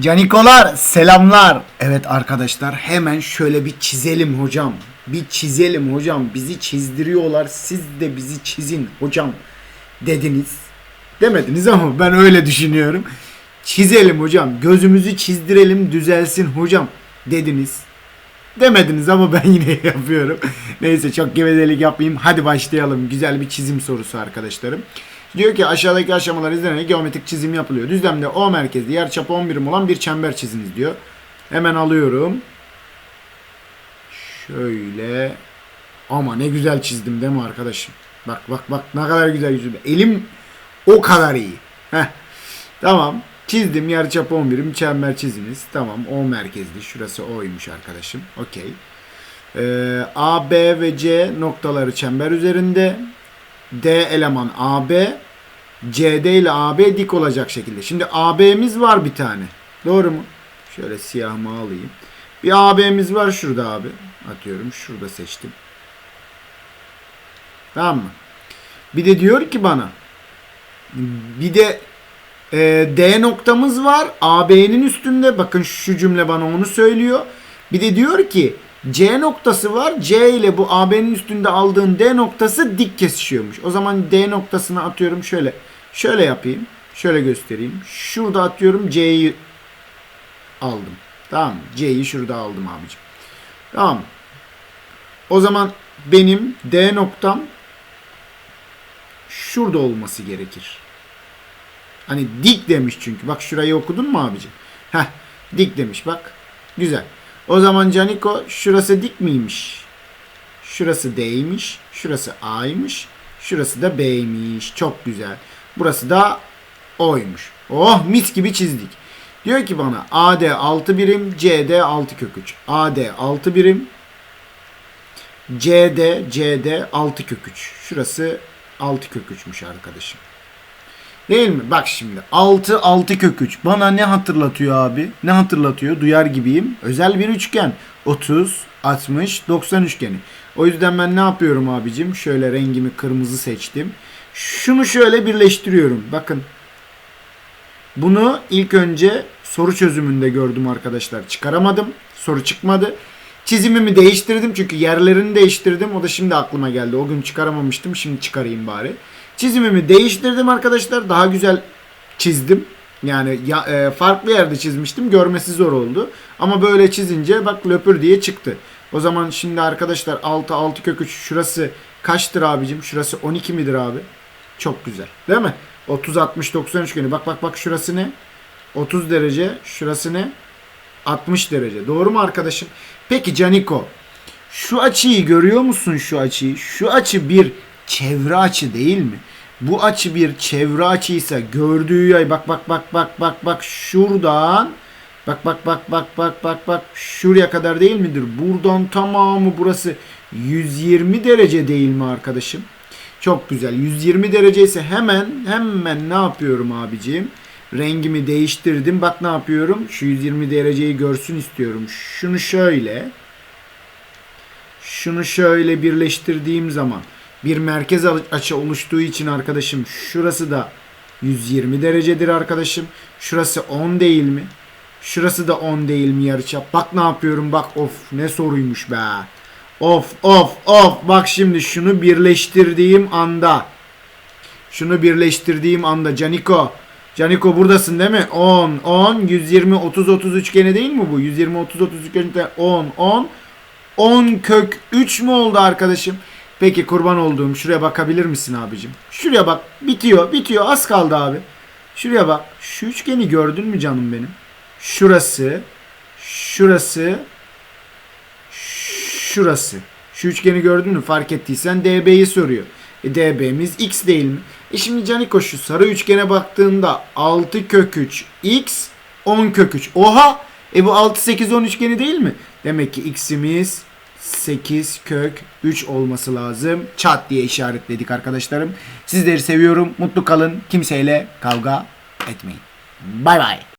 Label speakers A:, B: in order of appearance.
A: Canikolar selamlar. Evet arkadaşlar hemen şöyle bir çizelim hocam. Bir çizelim hocam. Bizi çizdiriyorlar. Siz de bizi çizin hocam dediniz. Demediniz ama ben öyle düşünüyorum. Çizelim hocam. Gözümüzü çizdirelim düzelsin hocam dediniz. Demediniz ama ben yine yapıyorum. Neyse çok gevezelik yapmayayım. Hadi başlayalım. Güzel bir çizim sorusu arkadaşlarım. Diyor ki aşağıdaki aşamalar izlenerek geometrik çizim yapılıyor. Düzlemde O merkezli yarıçapı 10 birim olan bir çember çiziniz diyor. Hemen alıyorum. Şöyle. Ama ne güzel çizdim değil mi arkadaşım? Bak bak bak ne kadar güzel çizdim. Elim o kadar iyi. Heh. Tamam. Çizdim yarıçapı 10 birim çember çiziniz. Tamam O merkezli. Şurası O'ymuş arkadaşım. Okey. Ee, A, B ve C noktaları çember üzerinde. D eleman AB. CD ile AB dik olacak şekilde. Şimdi AB'miz var bir tane. Doğru mu? Şöyle siyahımı alayım. Bir AB'miz var şurada abi. Atıyorum. Şurada seçtim. Tamam mı? Bir de diyor ki bana bir de e, D noktamız var. AB'nin üstünde. Bakın şu cümle bana onu söylüyor. Bir de diyor ki C noktası var. C ile bu AB'nin üstünde aldığın D noktası dik kesişiyormuş. O zaman D noktasını atıyorum şöyle. Şöyle yapayım. Şöyle göstereyim. Şurada atıyorum C'yi aldım. Tamam mı? C'yi şurada aldım abicim. Tamam mı? O zaman benim D noktam şurada olması gerekir. Hani dik demiş çünkü. Bak şurayı okudun mu abicim? Heh dik demiş bak. Güzel. O zaman Caniko şurası dik miymiş? Şurası D'ymiş. Şurası A'ymış. Şurası da B'ymiş. Çok güzel. Burası da O'ymuş. Oh mis gibi çizdik. Diyor ki bana AD 6 birim, CD 6 kök 3. AD 6 birim, CD, CD 6 kök 3. Şurası 6 kök 3'müş arkadaşım. Değil mi? Bak şimdi 6 6 kök 3. Bana ne hatırlatıyor abi? Ne hatırlatıyor? Duyar gibiyim. Özel bir üçgen. 30, 60, 90 üçgeni. O yüzden ben ne yapıyorum abicim? Şöyle rengimi kırmızı seçtim. Şunu şöyle birleştiriyorum. Bakın. Bunu ilk önce soru çözümünde gördüm arkadaşlar. Çıkaramadım. Soru çıkmadı. Çizimimi değiştirdim çünkü yerlerini değiştirdim. O da şimdi aklıma geldi. O gün çıkaramamıştım. Şimdi çıkarayım bari. Çizimimi değiştirdim arkadaşlar. Daha güzel çizdim. Yani ya, e, farklı yerde çizmiştim. Görmesi zor oldu. Ama böyle çizince bak löpür diye çıktı. O zaman şimdi arkadaşlar 6 6 kök 3 şurası kaçtır abicim? Şurası 12 midir abi? Çok güzel. Değil mi? 30 60 90 üçgeni. Bak bak bak şurası ne? 30 derece. Şurası ne? 60 derece. Doğru mu arkadaşım? Peki Caniko. Şu açıyı görüyor musun şu açıyı? Şu açı bir çevre açı değil mi? Bu açı bir çevre açıysa gördüğü yay bak bak bak bak bak bak şuradan bak bak bak bak bak bak bak şuraya kadar değil midir? Buradan tamamı burası 120 derece değil mi arkadaşım? Çok güzel. 120 derece ise hemen hemen ne yapıyorum abicim? Rengimi değiştirdim. Bak ne yapıyorum? Şu 120 dereceyi görsün istiyorum. Şunu şöyle şunu şöyle birleştirdiğim zaman bir merkez açı oluştuğu için arkadaşım şurası da 120 derecedir arkadaşım. Şurası 10 değil mi? Şurası da 10 değil mi yarıçap? Bak ne yapıyorum bak of ne soruymuş be. Of of of bak şimdi şunu birleştirdiğim anda şunu birleştirdiğim anda Caniko Caniko buradasın değil mi? 10 10 120 30 30 üçgeni değil mi bu? 120 30 30 üçgeni de 10 10 10 kök 3 mü oldu arkadaşım? Peki kurban olduğum şuraya bakabilir misin abicim? Şuraya bak. Bitiyor. Bitiyor. Az kaldı abi. Şuraya bak. Şu üçgeni gördün mü canım benim? Şurası. Şurası. Şurası. Şu üçgeni gördün mü? Fark ettiysen DB'yi soruyor. E DB'miz X değil mi? E şimdi Caniko şu sarı üçgene baktığında 6 kök 3 X 10 kök 3. Oha! E bu 6 8 10 üçgeni değil mi? Demek ki X'imiz 8 kök 3 olması lazım. Çat diye işaretledik arkadaşlarım. Sizleri seviyorum. Mutlu kalın. Kimseyle kavga etmeyin. Bay bay.